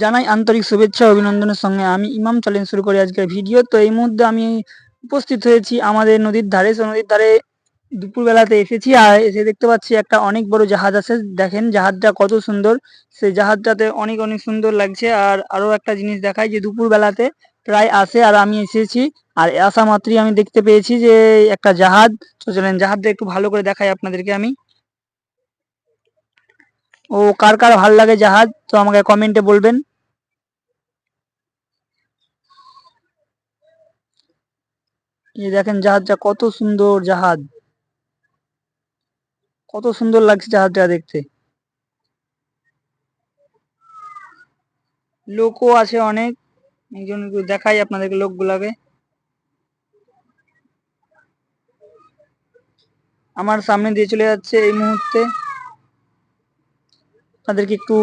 জানাই আন্তরিক শুভেচ্ছা অভিনন্দনের সঙ্গে। আমি ইমাম চ্যালেঞ্জ শুরু করি আজকের ভিডিও তো এই মুহূর্তে আমি উপস্থিত হয়েছি আমাদের নদীর ধারে। সে নদীর ধারে দুপুরবেলাতে এসেছি আর এসে দেখতে পাচ্ছি একটা অনেক বড় জাহাজ আছে। দেখেন জাহাজটা কত সুন্দর। সেই জাহাজটাতে অনেক অনেক সুন্দর লাগছে। আর আরও একটা জিনিস দেখায় যে দুপুরবেলাতে প্রায় আসে আর আমি এসেছি। আর আসা মাত্রই আমি দেখতে পেয়েছি যে একটা জাহাজ। চলেন জাহাজটা একটু ভালো করে দেখাই আপনাদেরকে আমি। ও কার কার ভালো লাগে জাহাজ, তো আমাকে কমেন্টে বলবেন। এই দেখেন জাহাজটা কত সুন্দর জাহাজ। কত সুন্দর লাগছে জাহাজটা দেখতে। লোকও আছে অনেক। একজন দেখাই আপনাদেরকে লোকগুলাকে। আমার সামনে দিয়ে চলে যাচ্ছে এই মুহূর্তে। তাদেরকে একটু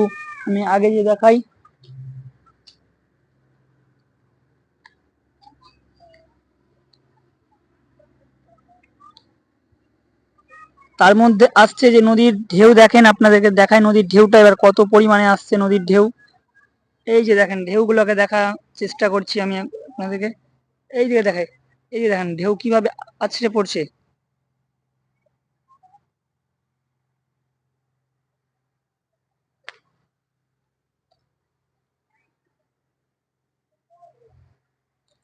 আমি আগে যে দেখাই। তার মধ্যে আসছে যে নদীর ঢেউ দেখেন, আপনাদেরকে দেখায় নদীর ঢেউটা এবার কত পরিমাণে আসছে নদীর ঢেউ। এই যে দেখেন, ঢেউগুলোকে দেখা চেষ্টা করছি আমি আপনাদেরকে। এই দিকে দেখাই, এই যে দেখেন, ঢেউ কীভাবে আছড়ে পড়ছে।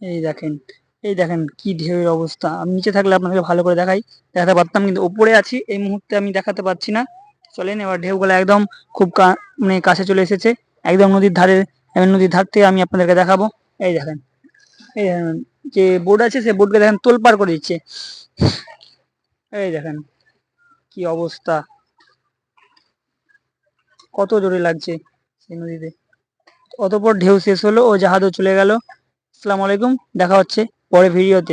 এই দেখেন এই দেখেন কি ঢেউয়ের অবস্থা। আমি নিচে থাকলে আপনাদেরকে ভালো করে দেখাই। দেখাতে পারতাম কিন্তু উপরে আছি, এই মুহূর্তে আমি দেখাতে পারছি না। চলেন এবার ঢেউগুলো একদম খুব মানে কাছে চলে এসেছে। একদম নদীর ধারে নদীর ধার থেকে আমি আপনাদেরকে দেখাবো। এই দেখেন এই দেখেন, যে বোর্ড আছে সে বোটকে দেখেন তোলপার করে দিচ্ছে। এই দেখেন, কি অবস্থা। কত জোরে লাগছে সেই নদীতে। অতপর ঢেউ শেষ হলো ও জাহাজও চলে গেল। আসসালামু আলাইকুম দেখা হচ্ছে পরে ভিডিওতে